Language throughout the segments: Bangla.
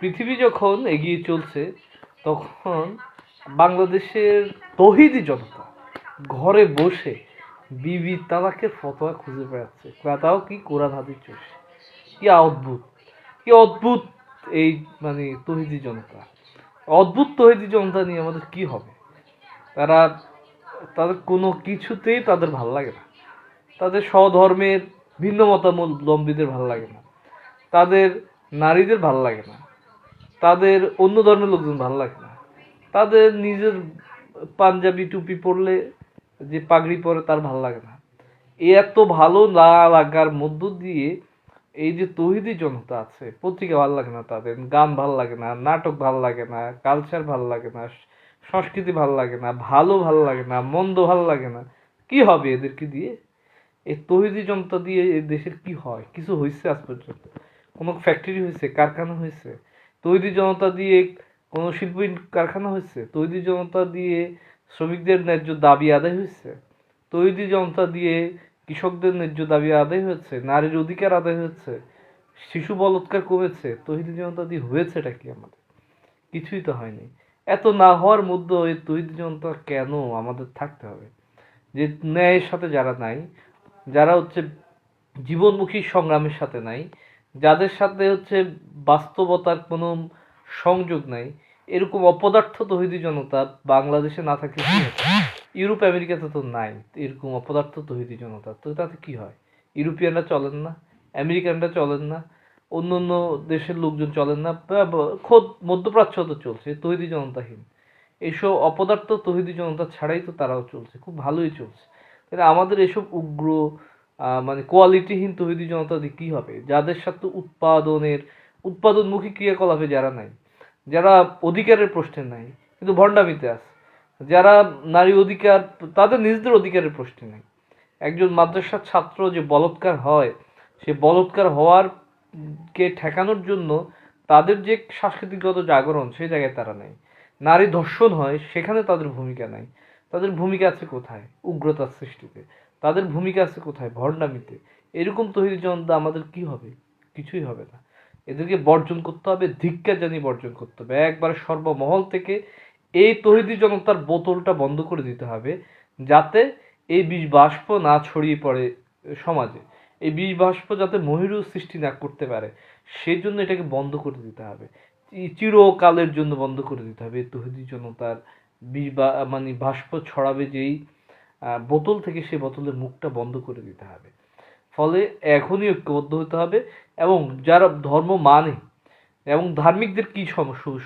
পৃথিবী যখন এগিয়ে চলছে, তখন বাংলাদেশের তহিদি জনতা ঘরে বসে বিবি তালাকের ফতোয়া খুঁজে বেড়াচ্ছে। তাও কি কোরআন, হাদিস চলছে কি অদ্ভুত কি অদ্ভুত এই মানে তহিদি জনতা। অদ্ভুত তহিদি জনতা নিয়ে আমাদের কি হবে? তারা, তাদের কোনো কিছুতেই তাদের ভালো লাগে না। তাদের স্বধর্মের ভিন্ন মতাবলম্বীদের ভালো লাগে না। তাদের নারীদের ভালো লাগে না। তাদের অন্য ধর্মের লোকজন ভালো লাগে না। তাদের নিজের পাঞ্জাবি টুপি পরলে যে পাগড়ি পরে তার ভালো লাগে না। এত ভালো না লাগার মধ্য দিয়ে এই যে তহিদি জনতা আছে, পত্রিকা ভালো লাগে না তাদের, গান ভালো লাগে না, নাটক ভালো লাগে না কালচার ভালো লাগে না, সংস্কৃতি ভালো লাগে না, ভালো ভালো লাগে না, মন্দ ভালো লাগে না, কি হবে এদেরকে দিয়ে? এই তহিদি জনতা দিয়ে এই দেশের কি হয়? কিছু হয়েছে আজ পর্যন্ত? কোনো ফ্যাক্টরি হয়েছে কারখানা হয়েছে তৈরি জনতা দিয়ে কোনো শিল্প কারখানা হয়েছে? তৈরি জনতা দিয়ে শ্রমিকদের ন্যায্য দাবি আদায় হয়েছে? তৈরি জনতা দিয়ে কৃষকদের ন্যায্য দাবি আদায় হয়েছে? নারীর অধিকার আদায় হয়েছে? শিশু বলৎকার কমেছে? তহিদি জনতা দিয়ে হয়েছেটা কি আমাদের? কিছুই তো হয়নি। এত না হওয়ার মধ্যে এই তহিদি জনতা কেন আমাদের থাকতে হবে? যে ন্যায়ের সাথে যারা নাই, যারা হচ্ছে জীবনমুখী সংগ্রামের সাথে নাই যাদের সাথে হচ্ছে বাস্তবতার কোনো সংযোগ নাই, এরকম অপদার্থ তহিদি জনতা বাংলাদেশে না থাকলে ইউরোপ, আমেরিকাতে তো নাই, এরকম অপদার্থ তহিদি জনতা। তো তাতে কি হয়? ইউরোপিয়ানরা চলেন না, আমেরিকানরা চলেন না অন্য অন্য দেশের লোকজন চলেন না খোদ মধ্যপ্রাচ্য তো চলছে, তহিদি জনতাহীন। এইসব অপদার্থ তহিদি জনতা ছাড়াই তো তারাও চলছে, খুব ভালোই চলছে। আমাদের এসব উগ্র মানে কোয়ালিটিহীন তহিদি জনতা দিয়ে কী হবে? যাদের সাথে উৎপাদনের, উৎপাদনমুখী ক্রিয়াকলাপে যারা নাই, যারা অধিকারের প্রশ্নে নাই, কিন্তু ভণ্ডামিতে আছে, যারা নারী অধিকার, তাদের নিজেদের অধিকারের প্রশ্নে নাই। একজন মাদ্রাসার ছাত্র যে বলৎকার হয়, সে বলৎকার হওয়ার কে ঠেকানোর জন্য তাদের যে সাংস্কৃতিকগত জাগরণ, সেই জায়গায় তারা নেই। নারী ধর্ষণ হয়, সেখানে তাদের ভূমিকা নাই। তাদের ভূমিকা আছে কোথায়? উগ্রতার সৃষ্টিতে। তাদের ভূমিকা আছে কোথায়? ভণ্ডামিতে। এরকম তৈরি জনতা আমাদের কি হবে? কিছুই হবে না। এদেরকে বর্জন করতে হবে, ধিক্কার জানিয়ে বর্জন করতে হবে। একবারে সর্বমহল থেকে এই তহিদি জনতার বোতলটা বন্ধ করে দিতে হবে, যাতে এই বিষ বাষ্প না ছড়িয়ে পড়ে সমাজে। এই বিষ বাষ্প যাতে মহিরু সৃষ্টি না করতে পারে, সেই জন্য এটাকে বন্ধ করে দিতে হবে। চিরকালের জন্য বন্ধ করে দিতে হবে তহিদি জনতার বিষ বা মানে বাষ্প ছড়াবে যেই বোতল থেকে সেই বোতলের মুখটা বন্ধ করে দিতে হবে। ফলে এখনই ঐক্যবদ্ধ হতে হবে এবং যারা ধর্ম মানে এবং ধার্মিকদের কি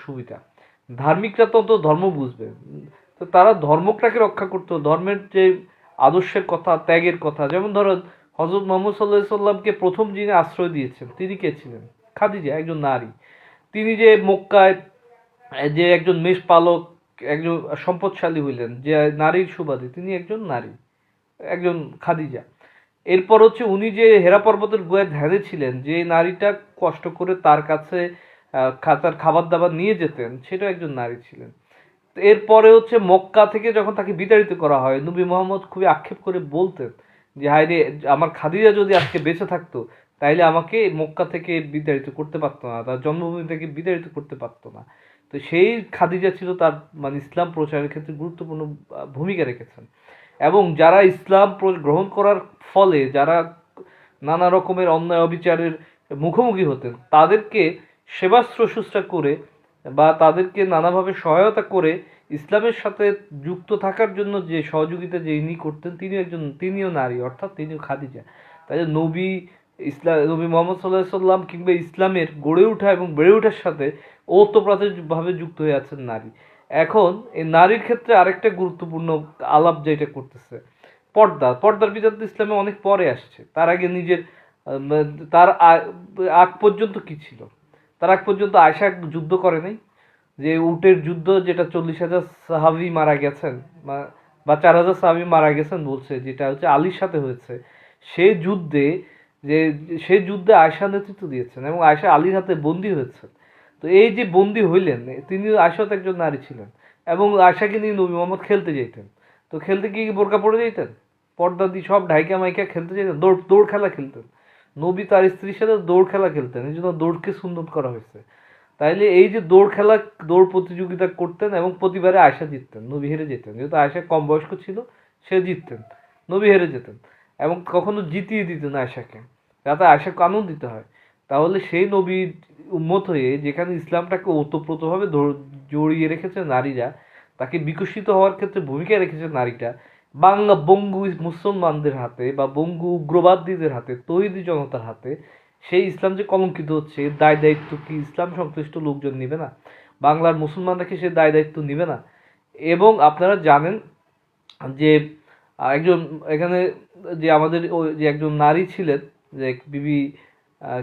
সুবিধা? ধার্মিকরা তো অন্তত ধর্ম বুঝবে। তো তারা ধর্মটাকে রক্ষা করতে। ধর্মের যে আদর্শের কথা, ত্যাগের কথা, যেমন ধরো হজরত মোহাম্মদ সাল্লাহ সাল্লামকে প্রথম যিনি আশ্রয় দিয়েছেন, তিনি কে ছিলেন? খাদিজা, একজন নারী। তিনি যে মক্কায়, যে একজন মেষ পালক একজন সম্পদশালী হইলেন, যে নারীর সুবাদে, তিনি একজন নারী, একজন খাদিজা। এরপর হচ্ছে উনি যে হেরা পর্বতের গোয়ায় ধ্যানে ছিলেন, যে নারীটা কষ্ট করে তার কাছে তার খাবার দাবার নিয়ে যেতেন সেটা একজন নারী ছিলেন। এরপরে হচ্ছে মক্কা থেকে যখন তাকে বিতাড়িত করা হয়, নবী মোহাম্মদ খুবই আক্ষেপ করে বলতেন যে, হায় আমার খাদিজা যদি আজকে বেঁচে থাকতো, তাইলে আমাকে মক্কা থেকে বিতাড়িত করতে পারতো না, তার জন্মভূমি থেকে বিতাড়িত করতে পারতো না। তো সেই খাদিজা ছিল তার মানে ইসলাম প্রচারের ক্ষেত্রে গুরুত্বপূর্ণ ভূমিকা রেখেছেন। এবং যারা ইসলাম গ্রহণ করার ফলে যারা নানা রকমের অন্যায় অবিচারের মুখোমুখি হতেন, তাদেরকে সেবা শুশ্রূষা করে বা তাদেরকে নানাভাবে সহায়তা করে ইসলামের সাথে যুক্ত থাকার জন্য যে সহযোগিতা যে ইনি করতেন তিনি একজন, তিনিও নারী, অর্থাৎ তিনিও খাদিজা। তাই নবী ইসলাম নবী মোহাম্মদ সাল্লাহ সাল্লাম কিংবা ইসলামের গড়ে ওঠা এবং বেড়ে ওঠার সাথে ওতপ্রোতভাবে যুক্ত হয়ে আছেন নারী। এখন এই নারীর ক্ষেত্রে আরেকটা গুরুত্বপূর্ণ আলাপ যেটা করতেছে, পর্দা। পর্দার বিধান তো ইসলামে অনেক পরে আসছে। তার আগে নিজের তার আগ পর্যন্ত কি ছিল? তার আগ পর্যন্ত আয়সা যুদ্ধ করে নাই? যে উটের যুদ্ধ যেটা চল্লিশ হাজার সাহাবি মারা গেছেন, বা চার হাজার সাহাবি মারা গেছেন বলছে, যেটা হচ্ছে আলীর সাথে হয়েছে, সে যুদ্ধে, যে, সে যুদ্ধে আয়সা নেতৃত্ব দিয়েছেন এবং আয়সা আলীর হাতে বন্দী হয়েছেন। তো এই যে বন্দি হইলেন, তিনি আয়সা তো একজন নারী ছিলেন এবং আয়সাকে নিয়ে নবী মোহাম্মদ খেলতে যেতেন তো খেলতে কি বোরকা পরে যেতেন পর্দা দিয়ে সব ঢাইকা মাইকা খেলতে যেতেন দৌড় দৌড় খেলা খেলতেন। নবী তার স্ত্রীর সাথে দৌড় খেলা খেলতেন, এই জন্য দৌড়কে সুন্দর করা হয়েছে। তাইলে এই যে দৌড় খেলা, দৌড় প্রতিযোগিতা করতেন এবং প্রতিবারে আশা জিততেন, নবী হেরে যেতেন। যেহেতু আয়সা কম বয়স্ক ছিল, সে জিততেন, নবী হেরে যেতেন এবং কখনো জিতিয়ে দিতেন আয়সাকে যাতে আয়সাকে আনন্দিত হয়। তাহলে সেই নবীর উম্মত হয়ে যেখানে ইসলামটাকে ওতপ্রোতভাবে জড়িয়ে রেখেছে নারীরা, তাকে বিকশিত হওয়ার ক্ষেত্রে ভূমিকা রেখেছে নারীটা, বাংলা বঙ্গু মুসলমানদের হাতে বা বঙ্গু উগ্রবাদীদের হাতে, তৈরি জনতার হাতে, সেই ইসলাম যে কলঙ্কিত হচ্ছে দায় দায়িত্ব কি ইসলাম সংশ্লিষ্ট লোকজন নেবে না? বাংলার মুসলমানরা কি সে দায় দায়িত্ব নেবে না? এবং আপনারা জানেন যে একজন, এখানে যে আমাদের ওই যে একজন নারী ছিলেন, যে বিবি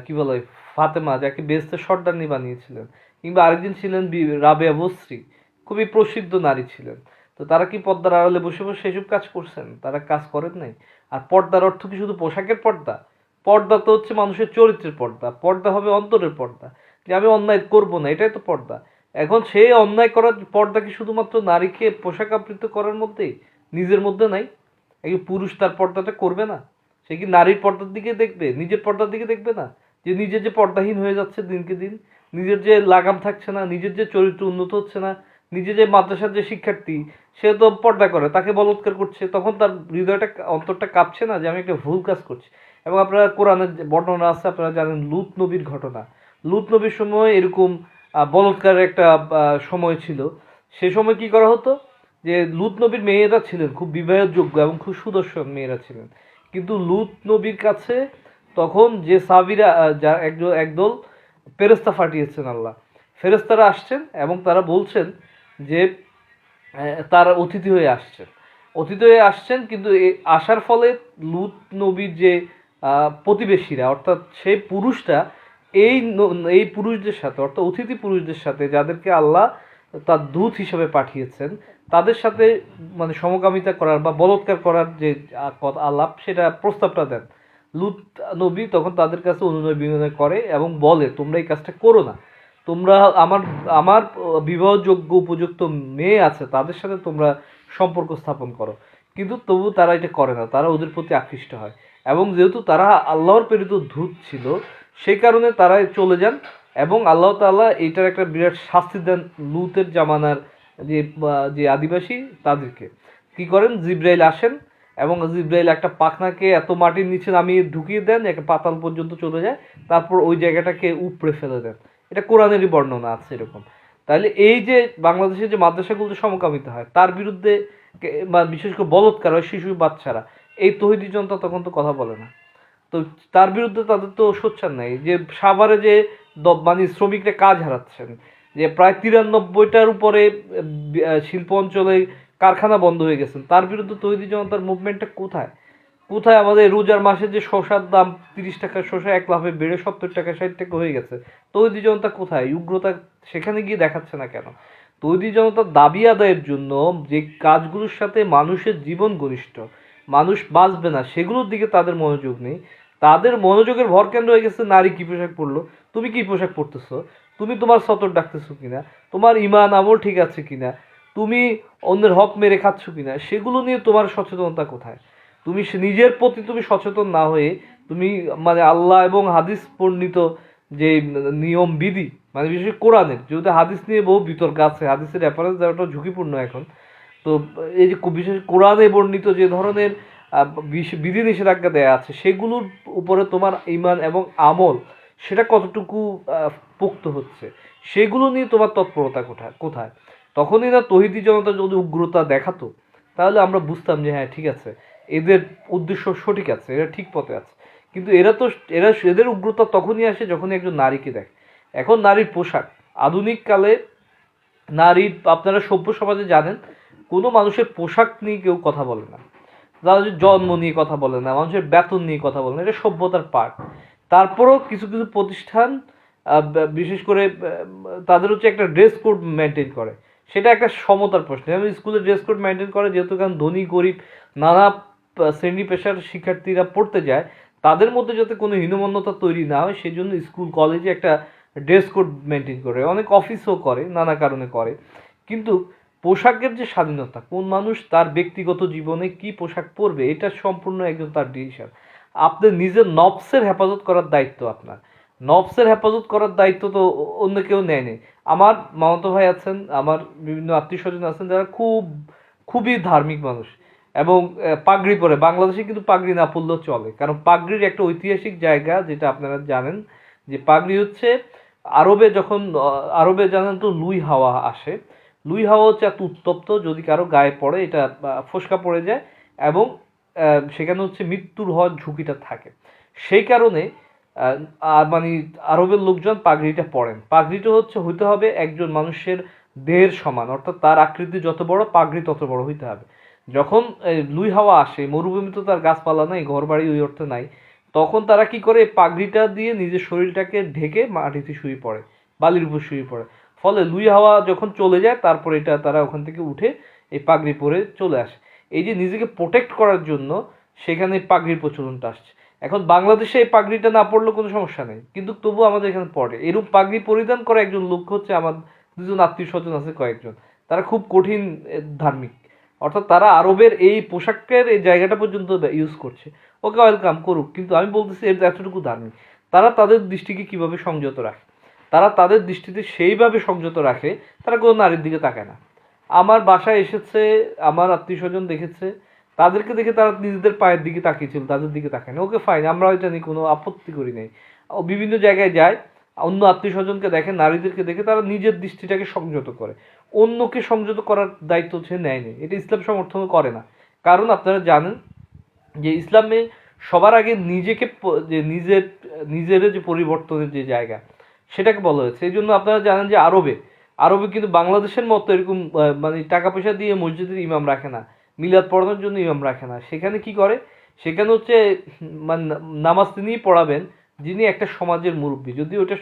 কি বলে, ফাতেমা যাকে বেস্তের সর্দারনি বানিয়েছিলেন, কিংবা আরেকজন ছিলেন রাবেয়া বস্রী, খুবই প্রসিদ্ধ নারী ছিলেন। তো তারা কি পর্দার আড়ালে বসে বসে সেসব কাজ করছেন? তারা কাজ করেন নাই? আর পর্দার অর্থ কি শুধু পোশাকের পর্দা? পর্দা তো হচ্ছে মানুষের চরিত্রের পর্দা। পর্দা হবে অন্তরের পর্দা। যে আমি অন্যায় করব না, এটাই তো পর্দা। এখন সেই অন্যায় করার পর্দা কি শুধুমাত্র নারীকে পোশাক আবৃত করার মধ্যেই, নিজের মধ্যে নাই? একজন পুরুষ তার পর্দাটা করবে না? সে কি নারীর পর্দার দিকে দেখবে? নিজের পর্দার দিকে দেখবে না? যে নিজে যে পর্দাহীন হয়ে যাচ্ছে দিনকে দিন, নিজের যে লাগাম থাকছে না, নিজের যে চরিত্র উন্নত হচ্ছে না নিজে যে মাদ্রাসার যে শিক্ষার্থী, সে তো পর্দা করে, তাকে বলৎকার করছে, তখন তার হৃদয়টা, অন্তরটা কাঁপছে না যে আমি একটা ভুল কাজ করছি। এবং আপনারা কোরআনের বর্ণনা আছে, আপনারা জানেন লুত নবীর ঘটনা। লুত নবীর সময় এরকম বলৎকারের একটা সময় ছিল। সে সময় কি করা হতো? যে লুত নবীর মেয়েরা ছিলেন, খুব বিবাহযোগ্য এবং খুব সুদর্শন মেয়েরা ছিলেন। কিন্তু লুত নবীর কাছে তখন যে সাবিরা একজন একদল ফেরেস্তা ফাটিয়েছেন আল্লাহ। ফেরেস্তারা আসছেন এবং তারা বলছেন যে তারা অতিথি হয়ে আসছেন। অতিথি হয়ে আসছেন কিন্তু আসার ফলে লুত নবীর যে প্রতিবেশীরা, অর্থাৎ সেই পুরুষটা, এই এই পুরুষদের সাথে, অর্থাৎ অতিথি পুরুষদের সাথে, যাদেরকে আল্লাহ তার দূত হিসেবে পাঠিয়েছেন তাদের সাথে মানে সমকামিতা করার বা বলৎকার করার যে আলাপ, সেটা প্রস্তাবটা দেন। লুত নবী তখন তাদের কাছে অনুনয় বিনয় করে এবং বলে, তোমরা এই কাজটা করো না। তোমরা আমার আমার বিবাহযোগ্য উপযুক্ত মেয়ে আছে, তাদের সাথে তোমরা সম্পর্ক স্থাপন করো। কিন্তু তবু তারা এটা করে না, তারা ওদের প্রতি আকৃষ্ট হয়। এবং যেহেতু তারা আল্লাহর প্রেরিত ধূত ছিল সেই কারণে তারা চলে যান এবং আল্লাহ তাআলা এইটার একটা বিরাট শাস্তি দেন লুতের জামানার যে যে আদিবাসী তাদেরকে। কি করেন? জিব্রাইল আসেন এবং জিব্রাইল একটা পাখনাকে এত মাটির নিচে নামিয়ে ঢুকিয়ে দেন একটা পাতাল পর্যন্ত চলে যায়। তারপর ওই জায়গাটাকে উপড়ে ফেলে দেন। এটা কোরআনেরই বর্ণনা আছে এরকম। তাহলে এই যে বাংলাদেশের যে মাদ্রাসাগুলোতে সমকামিত হয়, তার বিরুদ্ধে বা বিশেষ করে বলৎকার হয় শিশু বাচ্চারা, এই তহিদি জনতা তখন তো কথা বলে না। তো তার বিরুদ্ধে তাদের তো সোচ্চার নাই। যে সাভারে যে মানে শ্রমিকরা কাজ হারাচ্ছেন যে প্রায় তিরানব্বইটার উপরে শিল্প অঞ্চলে কারখানা বন্ধ হয়ে গেছেন তার বিরুদ্ধে তৈরি জনতার মুভমেন্টটা কোথায়? কোথায় আমাদের রোজার মাসে যে শসার দাম তিরিশ টাকা, শসা এক লাভে বেড়ে সত্তর টাকা, ষাট টাকা হয়ে গেছে। তৈরি জনতা কোথায়? উগ্রতা সেখানে গিয়ে দেখাচ্ছে না কেন? তৈরি জনতার দাবি আদায়ের জন্য যে কাজগুলোর সাথে মানুষের জীবন ঘনিষ্ঠ, মানুষ বাঁচবে না, সেগুলোর দিকে তাদের মনোযোগ নেই। তাদের মনোযোগের ভর কেন্দ্র হয়ে গেছে নারী কি পোশাক পরলো? তুমি কি পোশাক পরতেছো? তুমি তোমার সতর ডাকতেছো কিনা? তোমার ইমান আমল ঠিক আছে কিনা? তুমি অন্যের হক মেরে খাচ্ছ কিনা? সেগুলো নিয়ে তোমার সচেতনতা কোথায়? তুমি নিজের প্রতি তুমি সচেতন না হয়ে তুমি মানে আল্লাহ এবং হাদিস বর্ণিত যে নিয়ম, বিধি মানে বিশেষ করে কোরআনের, যেহেতু হাদিস নিয়ে বহু বিতর্ক আছে, হাদিসের রেফারেন্স দেওয়াটা ঝুঁকিপূর্ণ এখন। তো এই যে বিশেষ কোরআনে বর্ণিত যে ধরনের বিধি নিষেধাজ্ঞা দেয়া আছে, সেগুলোর উপরে তোমার ইমান এবং আমল, সেটা কতটুকু পোক্ত হচ্ছে। সেগুলো নিয়ে তোমার তৎপরতা কোথায় কোথায়? তখনই না তহিদি জনতা যদি উগ্রতা দেখাতো, তাহলে আমরা বুঝতাম যে হ্যাঁ ঠিক আছে, এদের উদ্দেশ্য সঠিক আছে, এরা ঠিক পথে আছে। কিন্তু এরা তো, এরা এদের উগ্রতা তখনই আসে যখনই একজন নারীকে দেখে। এখন নারীর পোশাক। আধুনিক কালে নারীর আপনারা সভ্য সমাজে জানেন, কোনো মানুষের পোশাক নিয়ে কেউ কথা বলে না। তারা জন্ম নিয়ে কথা বলে না, মানুষের বেতন নিয়ে কথা বলে না, এটা সভ্যতার পার্ট তারপরেও কিছু কিছু প্রতিষ্ঠান বিশেষ করে তাদের হচ্ছে একটা ড্রেস কোড মেনটেন করে। সেটা একটা সমতার প্রশ্ন। যেমন স্কুলে ড্রেস কোড মেনটেন করে, যেহেতু কারণ ধনী, গরিব, নানা শ্রেণি পেশার শিক্ষার্থীরা পড়তে যায়, তাদের মধ্যে যাতে কোনো হীনমন্যতা তৈরি না হয় সেই জন্য স্কুল, কলেজে একটা ড্রেস কোড মেনটেন করে। অনেক অফিসও করে, নানা কারণে করে। কিন্তু পোশাকের যে স্বাধীনতা, কোন মানুষ তার ব্যক্তিগত জীবনে কি পোশাক পরবে, এটা সম্পূর্ণ একজন তার ডিসিশন আপনার নিজের নবসের হেফাজত করার দায়িত্ব আপনার। নফসের হেফাজত করার দায়িত্ব তো অন্য কেউ নেয়নি। আমার মামাতো ভাই আছেন, আমার বিভিন্ন আত্মীয় স্বজন আছেন, যারা খুব, খুবই ধার্মিক মানুষ এবং পাগড়ি পরে। বাংলাদেশে কিন্তু পাগড়ি না পড়লেও চলে। কারণ পাগড়ির একটা ঐতিহাসিক জায়গা, যেটা আপনারা জানেন, যে পাগড়ি হচ্ছে আরবে যখন আরবে জানেন তো লুই হাওয়া আসে। লুই হাওয়া হচ্ছে এত উত্তপ্ত, যদি কারও গায়ে পড়ে, এটা ফোসকা পড়ে যায় এবং সেখানে হচ্ছে মৃত্যুর হওয়ার ঝুঁকিটা থাকে। সেই কারণে আর মানে আরবের লোকজন পাগড়িটা পরেন। পাগড়িটা হচ্ছে হইতে হবে একজন মানুষের দেহের সমান, অর্থাৎ তার আকৃতি যত বড়, পাগড়ি তত বড় হইতে হবে। যখন লুই হাওয়া আসে, মরুভূমি তো তার গাছপালা নাই ঘর বাড়ি ওই অর্থে নাই, তখন তারা কি করে পাগড়িটা দিয়ে নিজের শরীরটাকে ঢেকে মাটিতে শুয়ে পড়ে, বালির উপর শুয়ে পড়ে। ফলে লুই হাওয়া যখন চলে যায়, তারপর এটা তারা ওখান থেকে উঠে এই পাগড়ি পরে চলে আসে। এই যে নিজেকে প্রোটেক্ট করার জন্য সেখানে পাগড়ির প্রচলনটা আসছে। এখন বাংলাদেশে এই পাগড়িটা না পড়লেও কোনো সমস্যা নেই। কিন্তু তবু আমাদের এখানে পড়ে। এরূপ পাগড়ি পরিধান করা একজন লোক হচ্ছে আমার দুজন আত্মীয় স্বজন আছে কয়েকজন। তারা খুব কঠিন ধার্মিক। অর্থাৎ তারা আরবের এই পোশাকের এই জায়গাটা পর্যন্ত ইউজ করছে। ওকে ওয়েলকাম করুক, কিন্তু আমি বলতেছি এর এতটুকু ধার্মিক তারা তাদের দৃষ্টিকে কীভাবে সংযত রাখে? তারা তাদের দৃষ্টিতে সেইভাবে সংযত রাখে, তারা কোনো নারীর দিকে তাকায় না। আমার বাসায় এসেছে, আমার আত্মীয় স্বজন দেখেছে তাদেরকে দেখে তারা নিজেদের পায়ের দিকে তাকিয়েছিল তাদের দিকে তাকায় না ওকে ফাইন আমরা এটা নিয়ে কোনো আপত্তি করি নাই। ও বিভিন্ন জায়গায় যায়, অন্য আত্মীয় স্বজনকে দেখে, নারীদেরকে দেখে তারা নিজের দৃষ্টিটাকে সংযত করে। অন্যকে সংযত করার দায়িত্ব সে নেয়নি এটা ইসলাম সমর্থন করে না। কারণ আপনারা জানেন যে ইসলামে সবার আগে নিজেকে যে নিজের নিজের যে পরিবর্তনের যে জায়গা, সেটাকে বলা হয়েছে। এই জন্য আপনারা জানেন যে আরবে আরবে কিন্তু বাংলাদেশের মতো এরকম মানে টাকা পয়সা দিয়ে মসজিদের ইমাম রাখে না। মিলাদ পড়ানোর জন্য ইমাম রাখে না। সেখানে কি করে? সেখানে হচ্ছে মানে নামাজ তিনিই পড়াবেন, যিনি একটা সমাজের মুরব্বী। যদি ওটা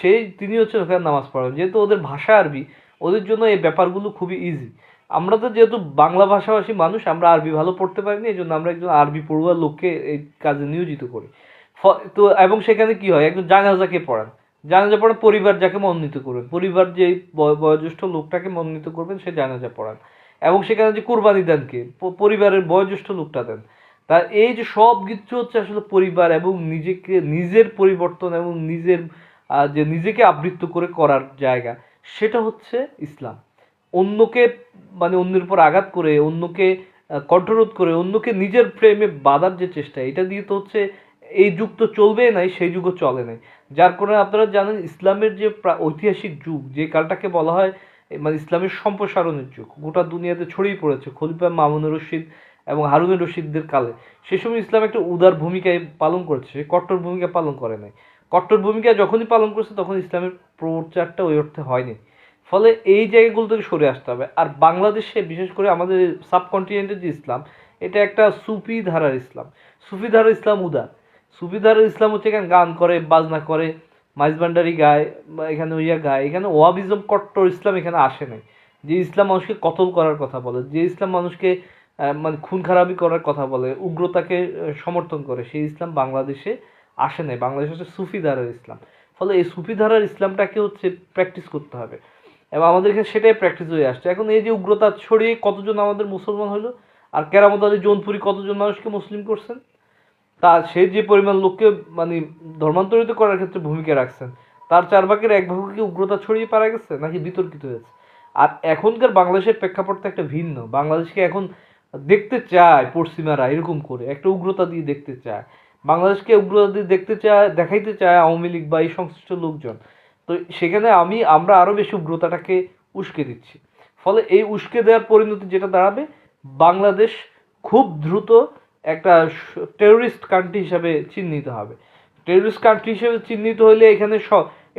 সেই তিনি হচ্ছে ওখানে নামাজ পড়াবেন। যেহেতু ওদের ভাষা আরবি, ওদের জন্য এই ব্যাপারগুলো খুবই ইজি আমরা তো যেহেতু বাংলা ভাষাভাষী মানুষ, আমরা আরবি ভালো পড়তে পারিনি এই জন্য আমরা একজন আরবি পড়ুয়া লোককে এই কাজে নিয়োজিত করি। তো, এবং সেখানে কি হয়? একজন জানাজাকে পড়ান। জানাজা পড়ান, পরিবার যাকে মনোনীত করবেন। পরিবার যে বয়- বয়োজ্যেষ্ঠ লোকটাকে মনোনীত করবেন, সে জানাজা পড়ান। এবং সেখানে যে কোরবানি দেন কে? পরিবারের বয়োজ্যেষ্ঠ লোকটা দেন। তা এই যে সব কিছু হচ্ছে আসলে পরিবার এবং নিজেকে, নিজের পরিবর্তন এবং নিজের যে নিজেকে আবৃত্ত করে করার জায়গা, সেটা হচ্ছে ইসলাম। অন্যকে মানে অন্যের উপর আঘাত করে, অন্যকে কণ্ঠরোধ করে, অন্যকে নিজের প্রেমে বাঁধার যে চেষ্টা, এটা দিয়ে তো হচ্ছে এই যুগ তো চলবেই নাই, সেই যুগও চলে নাই। যার কারণে আপনারা জানেন, ইসলামের যে ঐতিহাসিক যুগ, যে কালটাকে বলা হয় মানে ইসলামের সম্প্রসারণের যুগ। গোটা দুনিয়াতে ছড়িয়ে পড়েছে খলিফা মামুনুর রশিদ এবং হারুনুর রশিদদের কালে। সে সময় ইসলাম একটা উদার ভূমিকায় পালন করেছে কট্টর ভূমিকা পালন করে নাই। কট্টর ভূমিকা যখনই পালন করছে তখন ইসলামের প্রচারটা ওই অর্থে হয়নি। ফলে এই জায়গাগুলো থেকে সরে আসতে হবে। আর বাংলাদেশে, বিশেষ করে আমাদের সাবকন্টিনেন্টের যে ইসলাম, এটা একটা সুফি ধারার ইসলাম। সুফি ধারার ইসলাম উদার। সুফি ধারার ইসলাম হচ্ছে এখানে গান করে, বাজনা করে মাইজবান্ডারি গায়, বা এখানে ওইয়া গায়, এখানে ওয়াবিজম কট্টর ইসলাম এখানে আসে নাই। যে ইসলাম মানুষকে কতল করার কথা বলে, যে ইসলাম মানুষকে মানে খুন খারাপি করার কথা বলে, উগ্রতাকে সমর্থন করে, সেই ইসলাম বাংলাদেশে আসে নাই। বাংলাদেশ হচ্ছে সুফি ধারার ইসলাম। ফলে এই সুফি ধারার ইসলামটাকে হচ্ছে প্র্যাকটিস করতে হবে। এবং আমাদের এখানে সেটাই প্র্যাকটিস হয়ে আসছে। এখন এই যে উগ্রতা ছড়িয়ে কতজন আমাদের মুসলমান হলো? আর কেরামত আলী জৌনপুরি কতজন মানুষকে মুসলিম করছেন? তা সে যে পরিমাণ লোককে মানে ধর্মান্তরিত করার ক্ষেত্রে ভূমিকা রাখছেন, তার চার ভাগের এক ভাগ কি উগ্রতা ছড়িয়ে পারা গেছে, নাকি বিতর্কিত হয়েছে? আর এখনকার বাংলাদেশের প্রেক্ষাপটটা একটা ভিন্ন। বাংলাদেশকে এখন দেখতে চায় পশ্চিমারা এরকম করে, একটা উগ্রতা দিয়ে দেখতে চায়। বাংলাদেশকে উগ্রতা দিয়ে দেখতে চায়, দেখাইতে চায় আওয়ামী লীগ বা এই সংশ্লিষ্ট লোকজন। তো সেখানে আমি, আমরা আরও বেশি উগ্রতাটাকে উস্কে দিচ্ছি। ফলে এই উস্কে দেওয়ার পরিণতি যেটা দাঁড়াবে, বাংলাদেশ খুব দ্রুত একটা টেরোরিস্ট কান্ট্রি হিসাবে চিহ্নিত হবে। টেরোরিস্ট কান্ট্রি হিসেবে চিহ্নিত হলে এখানে স,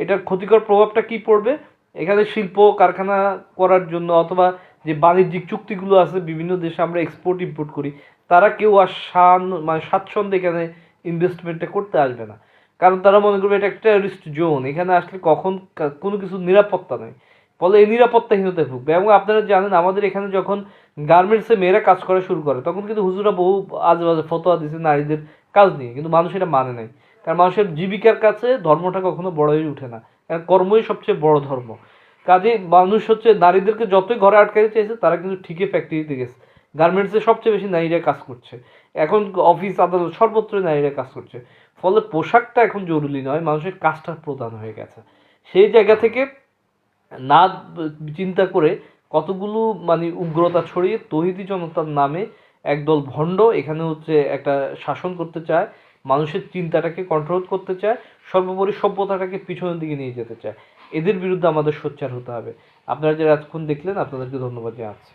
এটার ক্ষতিকর প্রভাবটা কি পড়বে? এখানে শিল্প, কারখানা করার জন্য অথবা যে বাণিজ্যিক চুক্তিগুলো আছে, বিভিন্ন দেশে আমরা এক্সপোর্ট ইম্পোর্ট করি, তারা কেউ আর শান মানে স্বাচ্ছন্দ্যে এখানে ইনভেস্টমেন্টটা করতে আসবে না। কারণ তারা মনে করবে এটা একটা টেরোরিস্ট জোন এখানে আসলে কখন কোনো কিছু নিরাপত্তা নেই। ফলে এই নিরাপত্তাহীনতায় ভুগবে। এবং আপনারা জানেন, আমাদের এখানে যখন গার্মেন্টসে মেয়েরা কাজ করা শুরু করে, তখন কিন্তু হুজুরা বহু আজে বাজে ফতোয়া দিচ্ছে নারীদের কাজ নিয়ে। কিন্তু মানুষ এটা মানে নাই। কারণ মানুষের জীবিকার কাছে ধর্মটা কখনো বড় হয়ে ওঠে না। কারণ কর্মই সবচেয়ে বড় ধর্ম। কাজে মানুষ হচ্ছে নারীদেরকে যতই ঘরে আটকাতে চাইছে, তারা কিন্তু ঠিকই ফ্যাক্টরিতে গেছে। গার্মেন্টসে সবচেয়ে বেশি নারীরা কাজ করছে। এখন অফিস আদালত সর্বত্রই নারীরা কাজ করছে। ফলে পোশাকটা এখন জরুরি নয়, মানুষের কাজটা প্রধান হয়ে গেছে। সেই জায়গা থেকে না চিন্তা করে কতগুলো মানে উগ্রতা ছড়িয়ে তহিদি জনতার নামে একদল ভণ্ড এখানে হচ্ছে একটা শাসন করতে চায়, মানুষের চিন্তাটাকে কন্ট্রোল করতে চায়, সর্বোপরি সভ্যতাটাকে পিছনের দিকে নিয়ে যেতে চায়। এদের বিরুদ্ধে আমাদের সোচ্চার হতে হবে। আপনারা যারা এতক্ষণ দেখলেন, আপনাদেরকে ধন্যবাদ জানাচ্ছি।